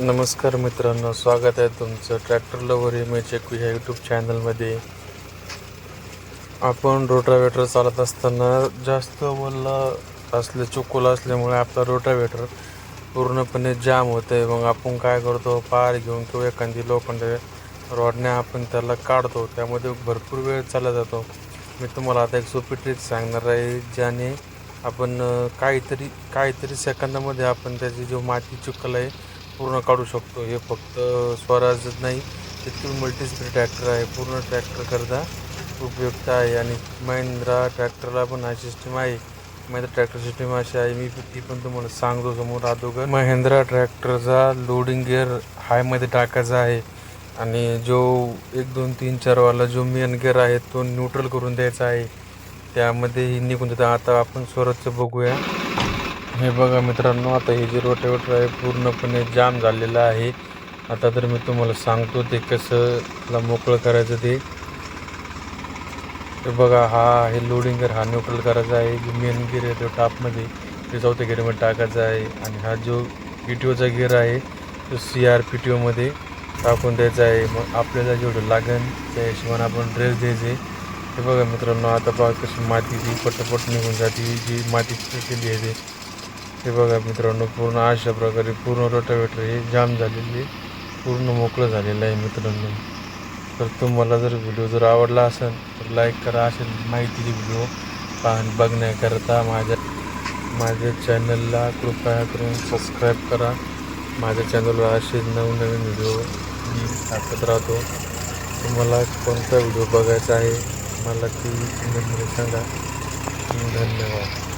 नमस्कार मित्रांनो स्वागत आहे तुमचं ट्रॅक्टर लवर एम एच एकू ह्या यूट्यूब चॅनलमध्ये आपण रोटावेटर चालत असताना जास्त वल्ला असले चुकूल असल्यामुळे आपला रोटावेटर पूर्णपणे जाम होतं आहे मग आपण काय करतो? पार घेऊन किंवा एखादी लोखंड रॉडने आपण त्याला काढतो. त्यामध्ये भरपूर वेळ चालला जातो. मी तुम्हाला आता एक सोपी ट्रिक सांगणार आहे ज्याने आपण काहीतरी काहीतरी सेकंदामध्ये आपण त्याची जो माती चिखल आहे पूर्ण काढू शकतो. हे फक्त स्वराजच नाही तिथून मल्टीस्पीड ट्रॅक्टर आहे. पूर्ण ट्रॅक्टरकरता उपयुक्त आहे. आणि महिंद्रा ट्रॅक्टरला पण हा सिस्टीम आहे. महिंद्रा ट्रॅक्टर सिस्टीम अशी आहे. मी ती पण तुम्हाला सांगतो समोर अगोदर. महिंद्रा ट्रॅक्टरचा लोडिंग गिअर हायमध्ये टाकायचा आहे. आणि जो एक दोन तीन चारवाला जो मेन गिअर आहे तो न्यूट्रल करून द्यायचा आहे. त्यामध्ये ही निघून देतं आता आपण स्वराजचं बघूया. हे बघा मित्रांनो आता हे जे रोटेवेटर आहे पूर्णपणे जाम झालेलं आहे. आता तर मी तुम्हाला सांगतो ते कसं मोकळं करायचं ते. हे बघा हा हे लोडिंग गिअर हा न्यूट्रल करायचा आहे. जो मेन गिअर आहे तो टॉपमध्ये ते चौथ्या गिअरमध्ये टाकायचा आहे. आणि हा जो पी टी ओचा गिअर आहे तो सी आर पी टी ओमध्ये टाकून द्यायचा आहे. मग आपल्याला जेवढं लागेल त्या हिशोबाने आपण ड्रेस द्यायचे. हे बघा मित्रांनो आता बघा कशी माती जी पटपट निघून जाते. जी माती केली आहे ते. हे बघा मित्रांनो पूर्ण अशा प्रकारे पूर्ण रोटावेटर हे जाम झालेली पूर्ण मोकळं झालेलं आहे मित्रांनो. तर तुम्हाला जर व्हिडिओ जर आवडला असेल तर लाईक करा. असेल माहितीचे व्हिडिओ पाहण बघण्याकरता माझ्या माझ्या चॅनलला कृपया करून सबस्क्राईब करा. माझ्या चॅनलवर असे नवनवीन व्हिडिओ मी टाकत राहतो. तुम्हाला कोणता व्हिडिओ बघायचा आहे मला ती सांगा. धन्यवाद.